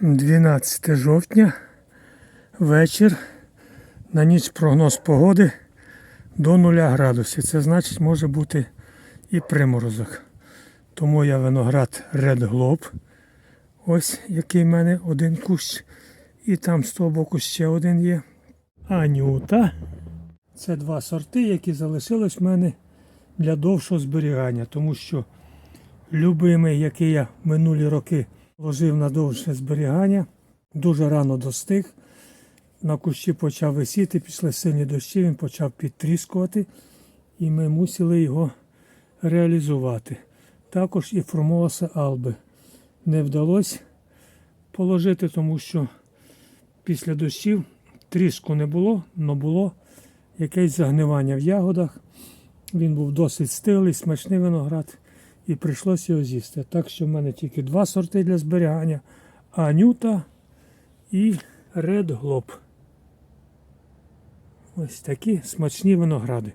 12 жовтня, вечір. На ніч прогноз погоди до 0 градусів. Це значить може бути і приморозок. Тому я виноград Red Globe. Ось який в мене один кущ. І там з того боку ще один є. Анюта. Це два сорти, які залишились в мене для довшого зберігання, тому що любимий, який я минулі роки ложив на довше зберігання, дуже рано достиг. На кущі почав висіти, пішли сильні дощі, він почав підтріскувати, і ми мусили його реалізувати. Також і формулоса Алби не вдалося положити, тому що після дощів тріску не було, але було якесь загнивання в ягодах. Він був досить стилий, смачний виноград, і прийшлося його з'їсти. Так що в мене тільки два сорти для зберігання: Анюта і Red Globe. Ось такі смачні виногради.